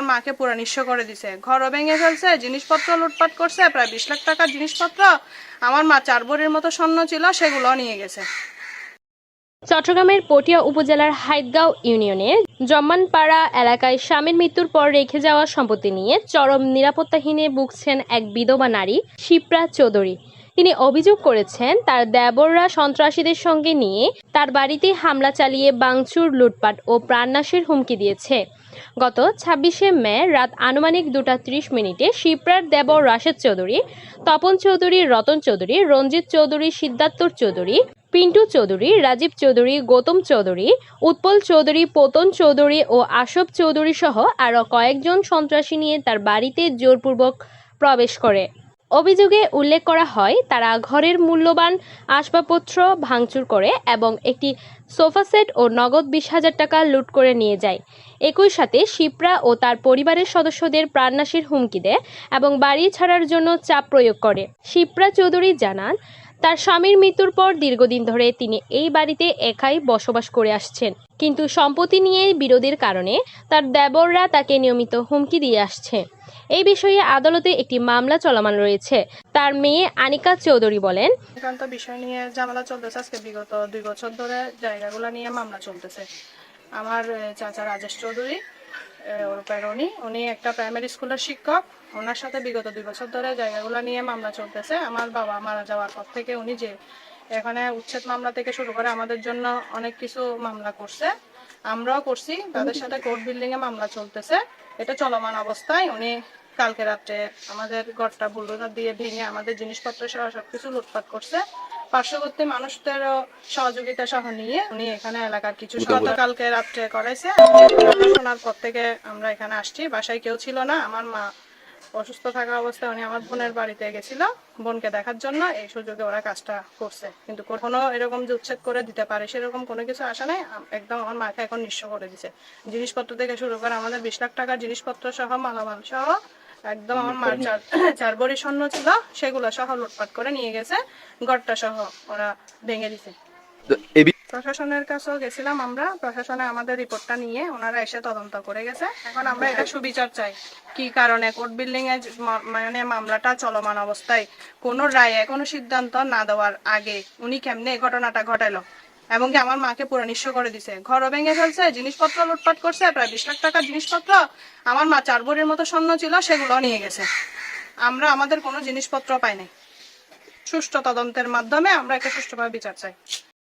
আমার মাকে পুরো নিঃস্ব করে দিছে। ঘরও ভেঙে ফেলছে, জিনিসপত্র লুটপাট করছে, প্রায় বিশ লাখ টাকার জিনিসপত্র আমার মা চার ভরির মতো স্বর্ণ ছিল সেগুলো নিয়ে গেছে। চট্টগ্রামের পটিয়া উপজেলার হাইদগাঁও ইউনিয়নের জম্মানপাড়া এলাকায় স্বামীর মৃত্যুর পর রেখে যাওয়া সম্পত্তি নিয়ে চরম নিরাপত্তাহীনে ভুগছেন এক বিধবা নারী, শিপ্রা চৌধুরী। তিনি অভিযোগ করেছেন, তার দেবররা সন্ত্রাসীদের সঙ্গে নিয়ে তার বাড়িতে হামলা চালিয়ে বাংচুর লুটপাট ও প্রাণনাশের হুমকি দিয়েছে। গত ছাব্বিশে মে রাত আনুমানিক দুটা ত্রিশ মিনিটে শিপ্রার দেবর রাশেদ চৌধুরী, তপন চৌধুরী, রতন চৌধুরী, রঞ্জিত চৌধুরী, সিদ্ধার্থর চৌধুরী, পিন্টু চৌধুরী, রাজীব চৌধুরী, গৌতম চৌধুরী, উৎপল চৌধুরী, পোতন চৌধুরী ও আশব চৌধুরী সহ আরও কয়েকজন সন্ত্রাসী নিয়ে তার বাড়িতে জোরপূর্বক প্রবেশ করে। অভিযোগে উল্লেখ করা হয়, তারা ঘরের মূল্যবান আসবাবপত্র ভাঙচুর করে এবং একটি সোফা সেট ও নগদ বিশ হাজার টাকা লুট করে নিয়ে যায়। একই সাথে শিপ্রা ও তার পরিবারের সদস্যদের প্রাণনাশের হুমকি দেয় এবং বাড়ি ছাড়ার জন্য চাপ প্রয়োগ করে। শিপ্রা চৌধুরী জানান তার স্বামীর মৃত্যুর পর দীর্ঘদিন ধরে তিনি এই বাড়িতে একাই বসবাস করে আসছেন। কিন্তু সম্পত্তি নিয়ে বিরোধের কারণে তার দেবররা তাকে নিয়মিত হুমকি দিয়ে আসছে। এই বিষয়ে আদালতে একটি মামলা চলমান রয়েছে। তার মেয়ে আনিকা চৌধুরী বলেন, একান্ত বিষয় নিয়ে ঝামেলা চলতেছে আজকে বিগত দুই বছর ধরে, জায়গাগুলো নিয়ে মামলা চলতেছে। আমার চাচা রাজেশ চৌধুরী উনি একটা প্রাইমারি স্কুলের শিক্ষক। ওনার সাথে বিগত দুই বছর ধরে জায়গাগুলো নিয়ে মামলা চলতেছে। আমার বাবা মারা যাওয়ার পর থেকে উনি যে এখানে উচ্ছেদ মামলা থেকে শুরু করে আমাদের জন্য অনেক কিছু মামলা করছে। আমরাও করছি, তাদের সাথে কোর্ট বিল্ডিং এ মামলা চলতেছে। এটা চলমান অবস্থায় উনি কালকে রাত্রে আমাদের ঘরটা বুলডোজার দিয়ে ভেঙে আমাদের জিনিসপত্র সহ সবকিছু লুটপাট করছে। পার্শ্ববর্তী মানুষদেরও সহযোগিতা সহ নিয়ে উনি এখানে এলাকার কিছু সহায়তা কালকে রাত্রে করাইছে। শোনার পর থেকে আমরা এখানে আসছি বাসায় কেউ ছিল না। আমার মা অসুস্থ থাকা অবস্থায় উনি আমার বোনের বাড়িতে গেছিল বোনকে দেখার জন্য। এই সুযোগে ওরা কাজটা করছে। কিন্তু কোনো এরকম যে উচ্ছেদ করে দিতে পারে সেরকম কোনো কিছু আসা নাই। একদম আমার মাকে এখন নিঃস্ব করে দিছে। জিনিসপত্র থেকে শুরু করে আমাদের বিশ লাখ টাকার জিনিসপত্র সহ মালামাল সহ একদম আমার মার চার চার বড়ি স্বর্ণ ছিল সেগুলো সহ লুটপাট করে নিয়ে গেছে ঘরটা সহ ওরা ভেঙে দিছে। প্রশাসনের কাছেও গেছিলাম আমরা প্রশাসনে আমাদের রিপোর্টটা নিয়ে ওনারা এসে তদন্ত করে গেছে। এখন আমরা এটা সুবিচার চাই। কি কারণে? কোর্ট বিল্ডিং এ মানে মামলাটা চলমান অবস্থায় কোনো রায়ে কোনো সিদ্ধান্ত না দেওয়ার আগে উনি কেমনে ঘটনাটা ঘটাইলো এবং কি আমার মাকে পুরো নিঃস্ব করে দিছে। ঘর ভেঙে ফেলছে, জিনিসপত্র লুটপাট করছে, প্রায় বিশ লাখ টাকার জিনিসপত্র। আমার মা চার বোরের মতো স্বর্ণ ছিল, সেগুলো নিয়ে গেছে। আমরা আমাদের কোনো জিনিসপত্র পাই নাই। সুষ্ঠু তদন্তের মাধ্যমে আমরা একটা সুষ্ঠুভাবে বিচার চাই।